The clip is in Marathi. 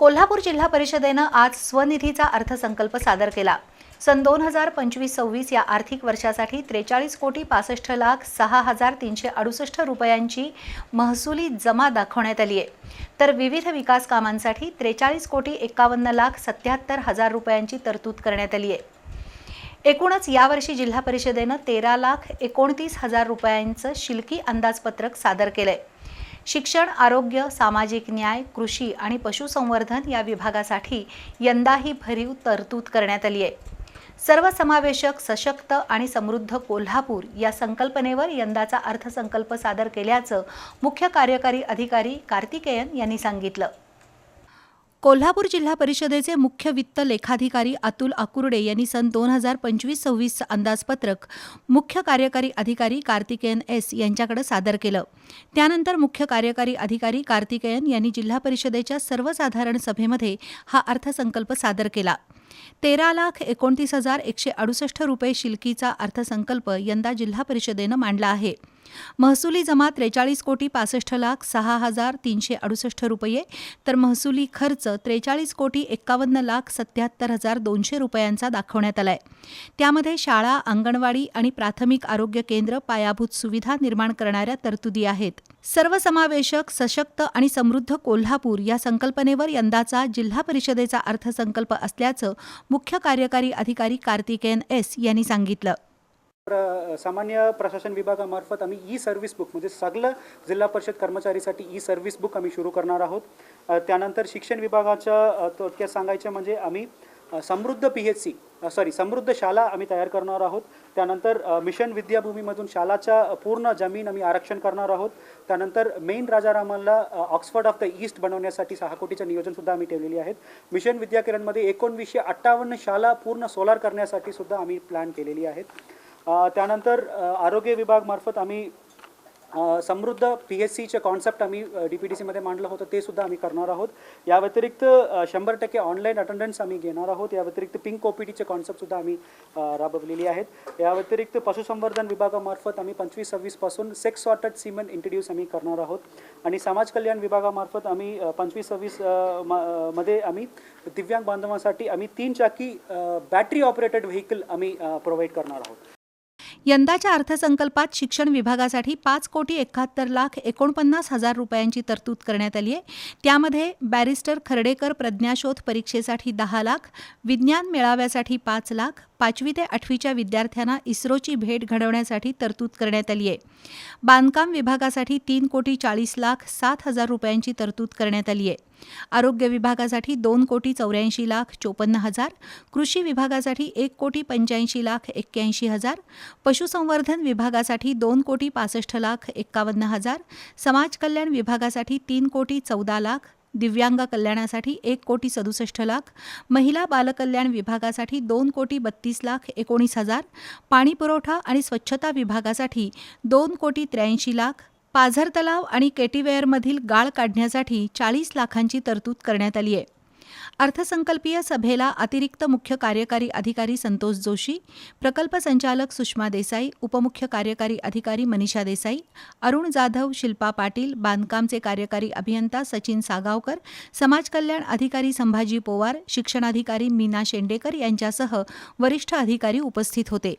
कोल्हापूर जिल्हा परिषदेनं आज स्वनिधीचा अर्थसंकल्प सादर केला. सन दोन हजार पंचवीस सव्वीस या आर्थिक वर्षासाठी त्रेचाळीस कोटी पासष्ट लाख सहा हजार तीनशे अडुसष्ट रुपयांची महसुली जमा दाखवण्यात आली आहे तर विविध विकास कामांसाठी त्रेचाळीस कोटी एकावन्न लाख सत्याहत्तर हजार रुपयांची तरतूद करण्यात आली आहे एकूणच यावर्षी जिल्हा परिषदेनं तेरा लाख एकोणतीस हजार रुपयांचं शिल्की अंदाजपत्रक सादर केलं आहे शिक्षण आरोग्य सामाजिक न्याय कृषी आणि पशुसंवर्धन या विभागासाठी यंदाही भरीव तरतूद करण्यात आली आहे. सर्वसमावेशक सशक्त आणि समृद्ध कोल्हापूर या संकल्पनेवर यंदाचा अर्थसंकल्प सादर केल्याचं मुख्य कार्यकारी अधिकारी कार्तिकेयन यांनी सांगितलं. कोल्हापूर जिल्हा परिषदेचे मुख्य वित्त लेखाधिकारी अतुल आकुर्डे यांनी सन दोन हजार पंचवीस सव्वीसचं अंदाजपत्रक मुख्य कार्यकारी अधिकारी कार्तिकेयन एस यांच्याकडे सादर केलं. त्यानंतर मुख्य कार्यकारी अधिकारी कार्तिकेयन यांनी जिल्हा परिषदेच्या सर्वसाधारण सभेमध्ये हा अर्थसंकल्प सादर केला. तेरा लाख एकोणतीस हजार एकशे अडुसष्ट रुपये शिल्कीचा अर्थसंकल्प यंदा जिल्हा परिषदेनं मांडला आहे. महसुली जमा त्रेचाळीस कोटी पासष्ट लाख सहा हजार तीनशे अडुसष्ट रुपये तर महसुली खर्च त्रेचाळीस कोटी एक्कावन्न लाख सत्याहत्तर हजार दोनशे रुपयांचा दाखवण्यात आलाय. त्यामध्ये शाळा अंगणवाडी आणि प्राथमिक आरोग्य केंद्र पायाभूत सुविधा निर्माण करणाऱ्या तरतुदी आहेत. सर्वसमावेशक सशक्त आणि समृद्ध कोल्हापूर या संकल्पनेवर यंदाचा जिल्हा परिषदेचा अर्थसंकल्प असल्याचं मुख्य कार्यकारी अधिकारी कार्तिकेयन एस यांनी सांगितलं. प्र सामान्य प्रशासन विभागामार्फत आम्ही ई सर्व्हिस बुक म्हणजे सगळं जिल्हा परिषद कर्मचारीसाठी ई सर्व्हिस बुक आम्ही सुरू करणार आहोत. त्यानंतर शिक्षण विभागाच्या थोडक्यात सांगायचं म्हणजे आम्ही समृद्ध पी एच सी सॉरी समृद्ध शाला आम्ही तयार करणार आहोत. त्यानंतर मिशन विद्याभूमीमधून शालाच्या पूर्ण जमीन आम्ही आरक्षण करणार आहोत. त्यानंतर मेन राजारामाला ऑक्सफर्ड ऑफ द ईस्ट बनवण्यासाठी सहा कोटीचं नियोजनसुद्धा आम्ही ठेवलेली आहेत. मिशन विद्याकिरणमध्ये एकोणवीसशे अठ्ठावन्न शाला पूर्ण सोलार करण्यासाठी सुद्धा आम्ही प्लॅन केलेली आहेत. त्यानंतर आरोग्य विभागमार्फत आम्ही समृद्ध पी एस सीचे कॉन्सेप्ट आम्ही डी पी टी सीमध्ये मांडलं होतं ते सुद्धा आम्ही करणार आहोत. या व्यतिरिक्त शंभर टक्के ऑनलाईन अटेंडन्स आम्ही घेणार आहोत. या व्यतिरिक्त पिंक ओ पी कॉन्सेप्टसुद्धा आम्ही राबवलेली आहेत. या व्यतिरिक्त पशुसंवर्धन विभागामार्फत आम्ही पंचवीस सव्वीसपासून सेक्स सॉर्टेड सिमेंट इंट्रोड्यूस आम्ही करणार आहोत. आणि समाज कल्याण विभागामार्फत आम्ही पंचवीस सव्वीस म- मध्ये आम्ही दिव्यांग बांधवांसाठी आम्ही तीन चाकी बॅटरी ऑपरेटेड व्हेकल आम्ही प्रोव्हाइड करणार आहोत. यंदाच्या अर्थसंकल्पात शिक्षण विभागासाठी पाच कोटी एकाहत्तर लाख एकोणपन्नास हजार रुपयांची तरतूद करण्यात आली आहे. त्यामध्ये बॅरिस्टर खर्डेकर प्रज्ञाशोध परीक्षेसाठी दहा लाख विज्ञान मेळाव्यासाठी पाच लाख पाचवी ते आठवीच्या विद्यार्थ्यांना इस्रोची भेट घडवण्यासाठी तरतूद करण्यात आली आहे बांधकाम विभागासाठी तीन कोटी चाळीस लाख सात हजार रुपयांची तरतूद करण्यात आली आहे आरोग्य विभागासाठी दोन कोटी चौऱ्याऐंशी लाख चोपन्न हजार कृषी विभागासाठी एक कोटी पंच्याऐंशी लाख एक्क्याऐंशी हजार पशुसंवर्धन विभागासाठी दोन कोटी पासष्ट लाख एक्कावन्न हजार समाज कल्याण विभागासाठी तीन कोटी चौदा लाख दिव्यांग कल्याणासाठी एक कोटी सदुसष्ट लाख महिला बालकल्याण विभागासाठी दोन कोटी बत्तीस लाख एकोणीस हजार पाणीपुरवठा आणि स्वच्छता विभागासाठी दोन कोटी त्र्याऐंशी लाख पाझर तलाव आणि केटीवेअरमधील गाळ काढण्यासाठी चाळीस लाखांची तरतूद करण्यात आली आहे. अर्थसंकल्पीय सभेला अतिरिक्त मुख्य कार्यकारी अधिकारी संतोष जोशी प्रकल्प संचालक सुषमा देसाई उपमुख्य कार्यकारी अधिकारी मनीषा देसाई अरुण जाधव शिल्पा पाटील बांधकामचे कार्यकारी अभियंता सचिन सागावकर समाज कल्याण अधिकारी संभाजी पोवार शिक्षणाधिकारी मीना शेंडेकर यांच्यासह वरिष्ठ अधिकारी उपस्थित होते.